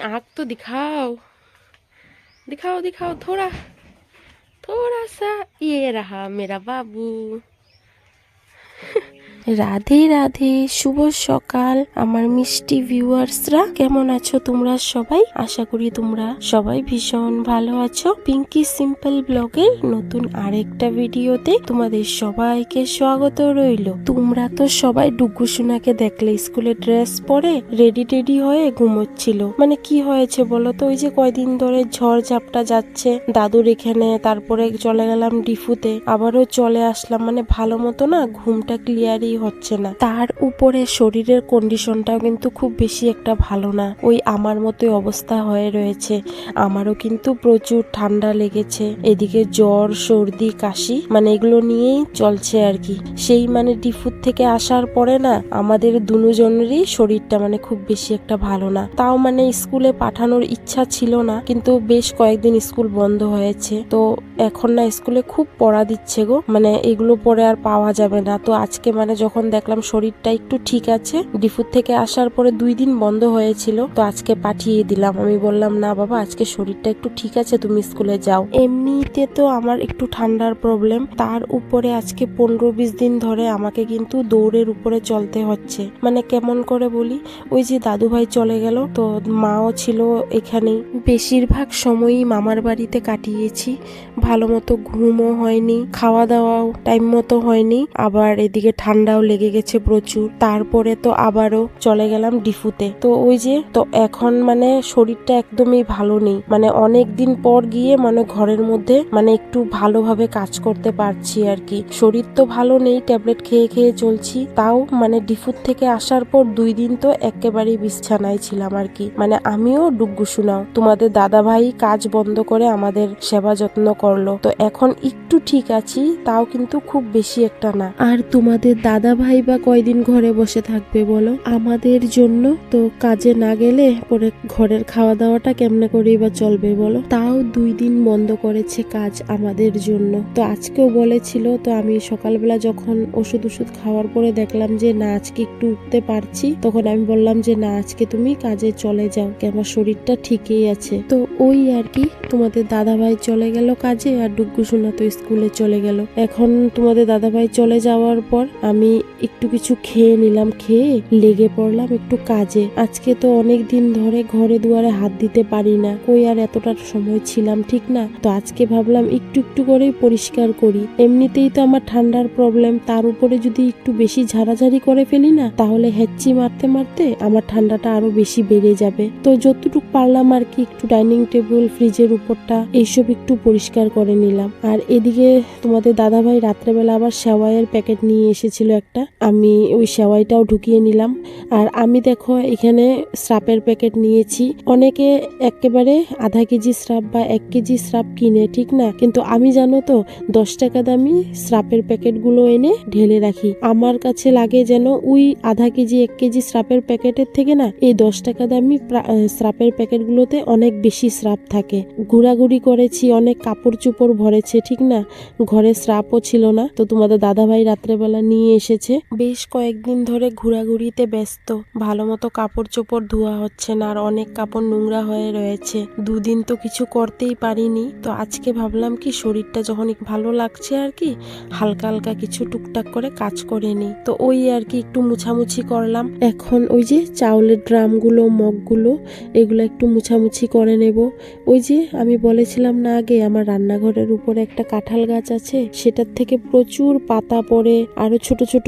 अपनी आँख तो दिखाओ दिखाओ दिखाओ थोड़ा थोड़ा सा ये रहा मेरा बाबू রাধে রাধে, শুভ সকাল আমার মিষ্টি ভিউয়ার্সরা। কেমন আছো তোমরা সবাই? আশা করি তোমরা সবাই ভীষণ ভালো আছো। পিঙ্কি সিম্পল ব্লগের নতুন আরেকটা ভিডিওতে তোমাদের সবাইকে স্বাগত রইল। তোমরা তো সবাই ডুগু সোনাকে দেখলে স্কুলে ড্রেস পরে রেডি, টেডি হয়ে ঘুমোচ্ছিল। মানে কি হয়েছে বলো তো? ওই যে কয়দিন ধরে ঝড় ঝাপটা যাচ্ছে। দাদুর এখানে, তারপরে চলে গেলাম ডিফুতে। আবারও চলে আসলাম। মানে ভালো মতো না ঘুমটা ক্লিয়ারই হচ্ছে না। তার উপরে শরীরের কন্ডিশনটাও কিন্তু খুব বেশি একটা ভালো না। ওই আমার মতোই অবস্থা হয়ে রয়েছে। আমারও কিন্তু প্রচুর ঠান্ডা লেগেছে। এদিকে জ্বর, সর্দি, কাশি মানে এগুলো নিয়েই চলছে আর কি। সেই মানে ডিফুট থেকে আসার পরে না, আমাদের দুজনেরই শরীরটা মানে খুব বেশি একটা ভালো না। তাও মানে স্কুলে পাঠানোর ইচ্ছা ছিল না, কিন্তু বেশ কয়েকদিন স্কুল বন্ধ হয়েছে। তো এখন না স্কুলে খুব পড়া দিচ্ছে গো। মানে এগুলো পরে আর পাওয়া যাবে না। তো আজকে মানে যখন দেখলাম শরীরটা একটু ঠিক আছে ডিফুট থেকে আসার পরে দুই দিন বন্ধ হয়েছিল, তো আজকে পাঠিয়ে দিলাম। আমি বললাম, না বাবা, আজকে শরীরটা একটু ঠিক আছে, তুমি স্কুলে যাও। এমনিতে তো আমার একটু ঠান্ডার প্রবলেম তার উপরে আজকে পনেরো বিশ দিন ধরে আমাকে কিন্তু দৌড়ের উপরে চলতে হচ্ছে। মানে কেমন করে বলি, ওই যে দাদু ভাই চলে গেল, তো মাও ছিল এখানেই। বেশিরভাগ সময়ই মামার বাড়িতে কাটিয়েছি, ভালো মতো ঘুমও হয়নি খাওয়া দাওয়াও টাইম মতো হয়নি, আবার এদিকে ঠান্ডাও লেগে গেছে প্রচুর। তারপরে তো আবারও চলে গেলাম ডিফুতে। তো ওই যে, তো এখন মানে শরীরটা একদমই ভালো নেই। মানে অনেক দিন পর গিয়ে মানে ঘরের মধ্যে মানে একটু ভালোভাবে কাজ করতে পারছি আর কি শরীর তো ভালো নেই, ট্যাবলেট খেয়ে খেয়ে চলছি। তাও মানে ডিফুত থেকে আসার পর দুই দিন তো একেবারেই বিছানায় ছিলাম আর কি মানে আমিও ডুগ্গু শোনাও তোমাদের দাদা ভাই কাজ বন্ধ করে আমাদের সেবা যত্ন করল। তো এখন একটু ঠিক আছি, তাও কিন্তু খুব বেশি একটা না। আর তোমাদের দাদা ভাই বা কয়দিন ঘরে বসে থাকবে বলো? আমাদের জন্য তো কাজে না গেলে পরে ঘরের খাওয়া দাওয়াটা কেমনে করেই বা চলবে বলো? তাও দুই দিন বন্ধ করেছে কাজ আমাদের জন্য। তো আজকেও বলেছিল, তো আমি সকালবেলা যখন ওষুধ ওষুধ খাওয়ার পরে দেখলাম যে না, আজকে একটু উঠতে পারছি, তখন আমি বললাম যে না, আজকে তুমি কাজে চলে যাও, কি আমার শরীরটা ঠিকই আছে। তো ওই আর কি, তোমাদের দাদা ভাই চলে গেল কাজে আর ডুগ্গু সোনা তো স্কুলে চলে গেল। এখন তোমাদের দাদা ভাই চলে যাওয়ার পর আমি একটু কিছু খেয়ে নিলাম, খেয়ে লেগে পড়লাম একটু কাজে। আজকে তো অনেক দিন ধরে ঘরে দুয়ারে হাত দিতে পারি না, কই আর এতটা সময় ছিলাম, ঠিক না? তো আজকে ভাবলাম একটু একটু করেই পরিষ্কার করি। এমনিতেই তো আমার ঠান্ডার প্রবলেম তার উপরে যদি একটু বেশি ঝাড়াঝাড়ি করে ফেলি না, তাহলে হেচ্চি মারতে মারতে আমার ঠান্ডাটা আরও বেশি বেড়ে যাবে। তো যতটুকু পারলাম আর কি, একটু ডাইনিং টেবিল, ফ্রিজের উপরটা, এইসব একটু পরিষ্কার করে নিলাম। আর এদিকে তোমাদের দাদাভাই রাত্রেবেলা আবার সেওয়াইয়ের প্যাকেট নিয়ে এসেছিল একটা। আমি ওই সেওয়াইটাও ঢুকিয়ে নিলাম। আর আমি দেখো এখানে স্রাপের প্যাকেট নিয়েছি। অনেকে একেবারে আধা কেজি স্রাপ বা এক কেজি স্রাপ কিনে, ঠিক না? কিন্তু আমি জানো তো, দশ টাকা দামি স্রাপের প্যাকেটগুলো এনে ঢেলে রাখি। আমার কাছে লাগে যেন ওই আধা কেজি, এক কেজি স্রাপের প্যাকেটের থেকে না, এই দশ টাকা দামি স্রাপের প্যাকেটগুলোতে অনেক বেশি স্রাপ থাকে। ঘোরাঘুরি করেছি, অনেক কাপড় চোপড় ভরেছে, ঠিক না? ঘরে স্রাপও ছিল না। তো তোমাদের দাদাভাই রাত্রেবেলা নিয়ে এসেছে। বেশ কয়েকদিন ধরে ঘোরাঘুরিতে ব্যস্ত। ভালো মতো কাপড় চোপড় ধোয়া হচ্ছে না আর অনেক কাপড় নোংরা হয়ে রয়েছে। দুদিন তো কিছু করতেই পারিনি। তো আজকে ভাবলাম কি শরীরটা যখন ভালো লাগছে আর কি, হালকা হালকা কিছু টুকটাক করে কাজ করে নি তো ওই আর কি একটু মুছামুছি করলাম। এখন ওই যে চাউলের ড্রামগুলো, মগগুলো, এগুলো একটু মুছামুছি করে নেব। ওই যে আমি বলেছিলাম না আগে, আমার রান্নাঘরের উপরে একটা কাঁঠাল গাছ আছে, সেটার থেকে প্রচুর পাতা পড়ে, আরও ছোট ছোট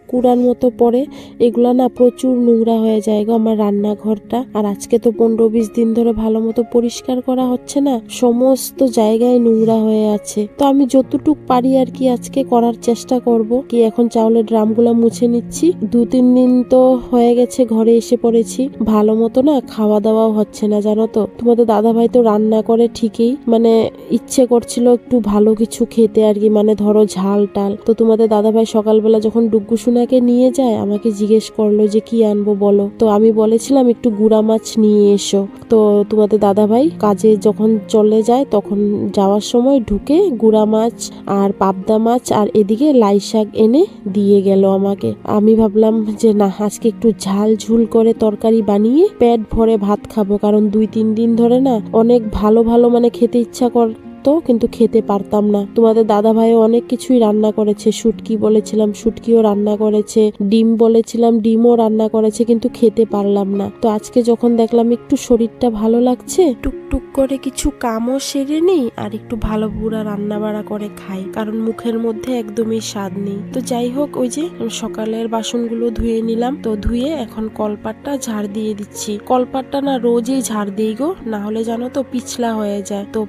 কুড়ার মতো পড়ে, এগুলা না প্রচুর নোংরা হয়ে যায় গো আমার রান্নাঘরটা। আর আজকে তো পনেরো বিশ দিন ধরে ভালো মতো পরিষ্কার করা হচ্ছে না, সমস্ত জায়গায় নোংরা হয়ে আছে। তো আমি যতটুক পারি আর কি আজকে করার চেষ্টা করব। কি এখন চাউলের ড্রামগুলো মুছে নিচ্ছি। দু তিন দিন তো হয়ে গেছে, ঘরে এসে পড়েছি। ভালো মতো না খাওয়া দাওয়াও হচ্ছে না, জানো তো। তোমাদের দাদা ভাই তো রান্না করে ঠিকই মানে ইচ্ছে করছিল একটু ভালো কিছু খেতে আর কি মানে ধরো ঝাল টাল তো তোমাদের দাদা ভাই সকালবেলা যখন ডুগ্গু সোনাকে নিয়ে যায়, আমাকে জিজ্ঞেস করল যে কি আনব বলো। তো আমি বলেছিলাম, একটু গুড়া মাছ নিয়ে এসো। তো তোমাদের দাদা ভাই কাজে যখন চলে যায়, তখন যাওয়ার সময় ঢুকে গুড়া মাছ আর পাবদা মাছ আর এদিকে লাই শাক এনে দিয়ে গেল আমাকে। আমি ভাবলাম যে না, আজকে একটু ঝাল ঝুল করে তরকারি বানিয়ে পেট ভরে ভাত খাব, কারণ দুই তিন দিন ধরে না অনেক ভালো ভালো মানে খেতে ইচ্ছা কর তো, কিন্তু খেতে পারতাম না। তোমাদের দাদা ভাইও অনেক কিছুই রান্না করেছে। শুটকি বলেছিলাম, শুটকিও রান্না করেছে। ডিম বলেছিলাম, ডিমও রান্না করেছে, কিন্তু খেতে পারলাম না। তো আজকে যখন দেখলাম একটু শরীরটা ভালো লাগছে, টুকটুক করে কিছু কামও সেরে নিই আর একটু ভালো বুড়া রান্না বাড়া করে খাই, কারণ মুখের মধ্যে একদমই স্বাদ নেই। তো যাই হোক, ওই যে সকালের বাসনগুলো ধুয়ে নিলাম। তো ধুয়ে এখন কলপাটটা ঝাড় দিয়ে দিচ্ছি। কলপাটটা না রোজই ঝাড় দিই গো, না হলে জানো তো পিছলা হয়ে যায়। তো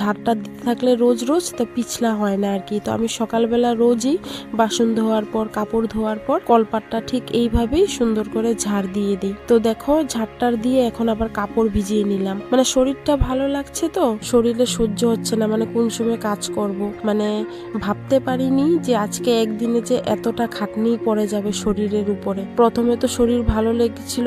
ঝাড়টা দিতে থাকলে রোজ রোজ তা পিছলা হয় না আর কি তো আমি সকালবেলা রোজই বাসন ধোয়ার পর, কাপড় ধোয়ার পর কলপাটটা ঠিক এইভাবেই সুন্দর করে ঝাড় দিয়ে দিই। তো দেখো, ঝাড়টার দিয়ে এখন আবার কাপড় ভিজিয়ে নিলাম। মানে শরীরটা ভালো লাগছে তো, শরীরে সহ্য হচ্ছে না। মানে কোন সময় কাজ করব? মানে ভাবতে পারিনি যে আজকে একদিনে যে এতটা খাটনি পড়ে যাবে শরীরের উপরে। প্রথমে তো শরীর ভালো লেগেছিল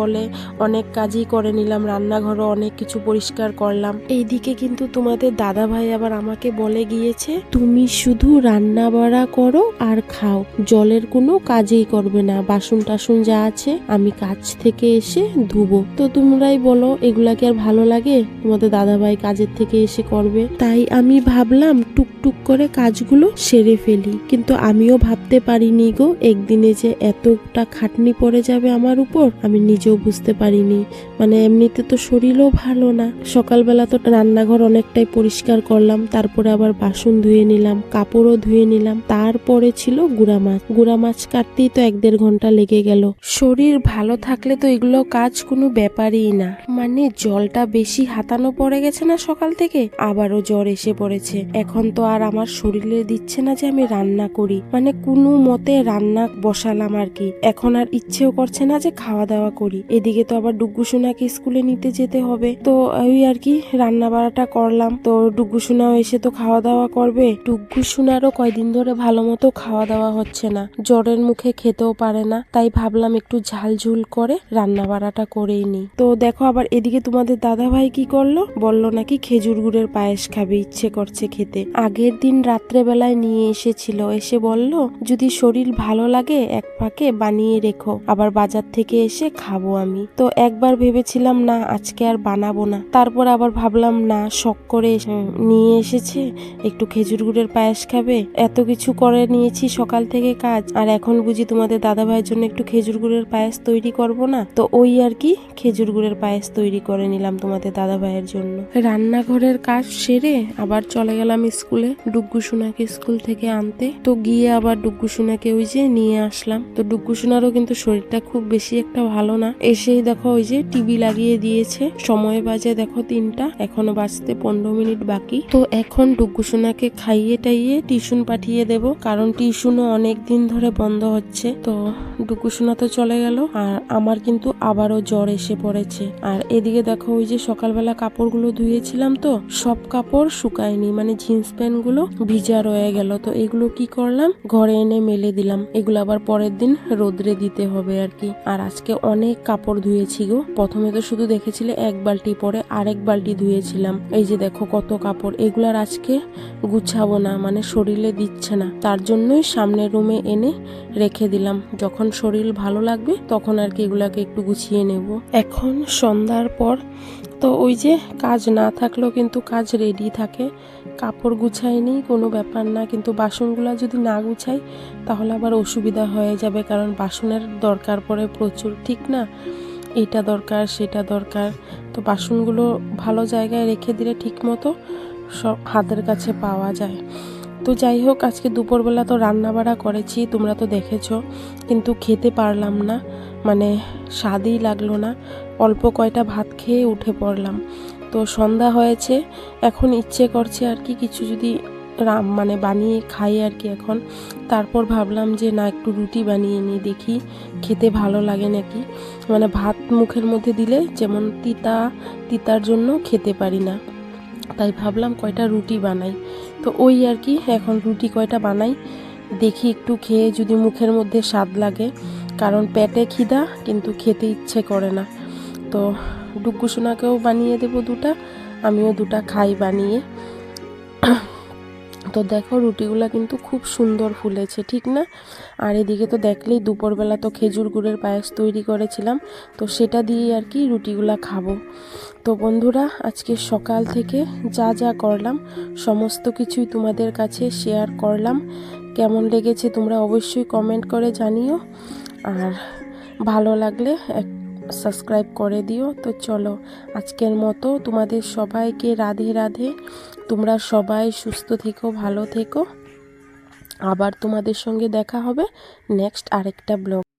বলে অনেক কাজই করে নিলাম। রান্নাঘরও অনেক কিছু পরিষ্কার করলাম। এইদিকে কিন্তু তোমাদের দাদা ভাই আবার আমাকে বলে গিয়েছে, তুমি শুধু রান্না বাড়া করো আর খাও। জলের কোনো কাজেই করবে না। বাসন টাসন যা আছে আমি কাজ থেকে এসে ধুবো। তো তোমরাই বলো, এগুলা কি আর ভালো লাগে? তোমাদের দাদা ভাই কাজের থেকে এসে করবে। তাই আমি ভাবলাম, টুকটুক করে কাজগুলো সেরে ফেলি। কিন্তু আমিও ভাবতে পারিনি গো, একদিনে যে এতটা খাটনি পড়ে যাবে আমার উপর, আমি নিজেও বুঝতে পারিনি। মানে এমনিতে তো শরীরও ভালো না। সকালবেলা তো রান্নাঘর অনেকটাই পরিষ্কার করলাম, তারপরে আবার বাসন ধুয়ে নিলাম, কাপড়ও ধুয়ে নিলাম, তারপরে ছিল গুড়া মাছ। গুড়া মাছ কাটতেই তো এক দেড় ঘণ্টা লেগে গেল। শরীর ভালো থাকলে তো এগুলো কাজ কোনো ব্যাপারই না। মানে জলটা বেশি হাতানো পড়ে গেছে না সকাল থেকে? আবারও জ্বর এসে পড়েছে। এখন তো আর আমার শরীরে দিচ্ছে না যে আমি রান্না করি। মানে কোনো মতে রান্না বসালাম আর কি। এখন আর ইচ্ছেও করছে না যে খাওয়া দাওয়া করি। এদিকে তো আবার ডুগ্গু সোনাকে স্কুলে নিতে যেতে হবে। তো ওই আর কি রান্না বাড়াটা করলাম। তো ডুগ্গু সোনাও এসে তো খাওয়া দাওয়া করবে। ডুগ্গু সোনারও কয়দিন ধরে ভালো মতো খাওয়া দাওয়া হচ্ছে না। জ্বরের মুখে খেতেও পারে না। তাই ভাবলাম একটু ঝাল ঝুল করে রান্না বাড়াটা করেই নি তো দেখো আবার এদিকে তোমাদের দাদা ভাই কি করল? বলল নাকি খেজুর গুড়ের পায়েস খাবে, ইচ্ছে করছে খেতে। আগের দিন রাত্রে বেলায় নিয়ে এসেছিল। এসে বলল, যদি শরীর ভালো লাগে, এক ফাঁকে বানিয়ে রেখো। আবার বাজার থেকে এসে খাব আমি। তো একবার ভেবেছিলাম, না, আজকে আর বানাবো না। তারপর আবার ভাবলাম, না, শখ করে নিয়ে এসেছে। একটু খেজুর গুড়ের পায়েস খাবে। এত কিছু করে নিয়েছি সকাল থেকে কাজ। আর এখন বুঝি তোমাদের দাদা ভাইয়ের জন্য একটু খেজুর গুড়ের পায়েস তৈরি করব না? তো ওই আর কি খেজুর গুড়ের পায়েস তৈরি করে নিলাম তোমাদের দাদা ভাইয়ের জন্য। রান্নাঘরের কাজ সেরে আবার চলে গেলাম স্কুলে ডুগ্গু সোনাকে স্কুল থেকে আনতে। তো গিয়ে আবার ডুগ্গু সোনাকে ওই যে নিয়ে আসলাম। তো ডুগ্গু সোনারও কিন্তু শরীরটা খুব বেশি একটা ভালো না। এসেই দেখো ওই যে টিভি লাগিয়ে দিয়েছে। সময় বাজে দেখো তিনটা। এখনও বাজতে পনেরো মিনিট বাকি। তো এখন ডুগ্গু সোনাকে খাইয়ে টাইয়ে টিউশন পাঠিয়ে দেব, কারণ টিউশনও অনেক দিন ধরে বন্ধ হচ্ছে। তো ডুগ্গু সোনা তো চলে গেল, আর আমার কিন্তু আবারও জ্বর এসে পড়েছে। আর এদিকে দেখো, ওই যে সকালবেলা কাপড়গুলো ধুয়েছিলাম তো, সব কাপড় শুকায়নি মানে জিন্স প্যান্টগুলো ভিজা রয়ে গেল। তো এগুলো কি করলাম? ঘরে এনে মেলে দিলাম। এগুলো আবার পরের দিন রোদ্রে দিতে হবে আর কি। আর আজকে অনেক কাপড় ধুয়েছি গো। প্রথমে তো শুধু দেখেছিলে এক বালতি, পরে আরেক বালতি ধুয়েছিলাম। এই যে দেখো কত কাপড় এগুলার আজকে গুছাবো না মানে শরীরে দিচ্ছে না। তার জন্যই সামনের রুমে এনে রেখে দিলাম। যখন শরীর ভালো লাগবে, তখন আর কি এগুলাকে একটু গুছিয়ে নেব। এখন সন্ধ্যার পর তো ওই যে কাজ না থাকলেও কিন্তু কাজ রেডি থাকে। কাপড় গুছাইনি, কোনো ব্যাপার না, কিন্তু বাসনগুলো যদি না গুছাই, তাহলে আবার অসুবিধা হয়ে যাবে, কারণ বাসনের দরকার পড়ে প্রচুর, ঠিক না? এটা দরকার, সেটা দরকার। তো বাসনগুলো ভালো জায়গায় রেখে দিলে ঠিক মতো সব হাতের কাছে পাওয়া যায়। তো যাই হোক, আজকে দুপুরবেলা তো রান্না বাড়া করেছি, তোমরা তো দেখেছ। কিন্তু খেতে পারলাম না মানে স্বাদই লাগল না। অল্প কয়টা ভাত খেয়ে উঠে পড়লাম। তো সন্ধ্যা হয়েছে, এখন ইচ্ছে করছে আর কি কিছু যদি রাম মানে বানিয়ে খাই আর কি এখন। তারপর ভাবলাম যে না, একটু রুটি বানিয়ে নিই, দেখি খেতে ভালো লাগে নাকি। মানে ভাত মুখের মধ্যে দিলে যেমন তিতা, তিতার জন্য খেতে পারি না। তাই ভাবলাম কয়টা রুটি বানাই। তো ওই আর কি, এখন রুটি কয়টা বানাই, দেখি একটু খেয়ে যদি মুখের মধ্যে স্বাদ লাগে। কারণ পেটে খিদা, কিন্তু খেতে ইচ্ছে করে না। তো ডুগ্গু সোনাকেও বানিয়ে দেবো দুটা, আমিও দুটা খাই বানিয়ে। তো দেখো রুটিগুলো কিন্তু খুব সুন্দর ফুলেছে, ঠিক না? আর এদিকে তো দেখলেই দুপুরবেলা তো খেজুর গুড়ের পায়েস তৈরি করেছিলাম, তো সেটা দিয়ে আর কি রুটিগুলো খাব। তো বন্ধুরা, আজকে সকাল থেকে যা যা করলাম, সমস্ত কিছুই তোমাদের কাছে শেয়ার করলাম। কেমন লেগেছে তোমরা অবশ্যই কমেন্ট করে জানিও। আর ভালো লাগলে এক, সাবস্ক্রাইব করে দিও। তো চলো, আজকের মতো তোমাদের সবাইকে রাধে রাধে। তোমরা সবাই সুস্থ থেকো ভালো থেকো। আবার তোমাদের সঙ্গে দেখা হবে নেক্সট আরেকটা ব্লগ।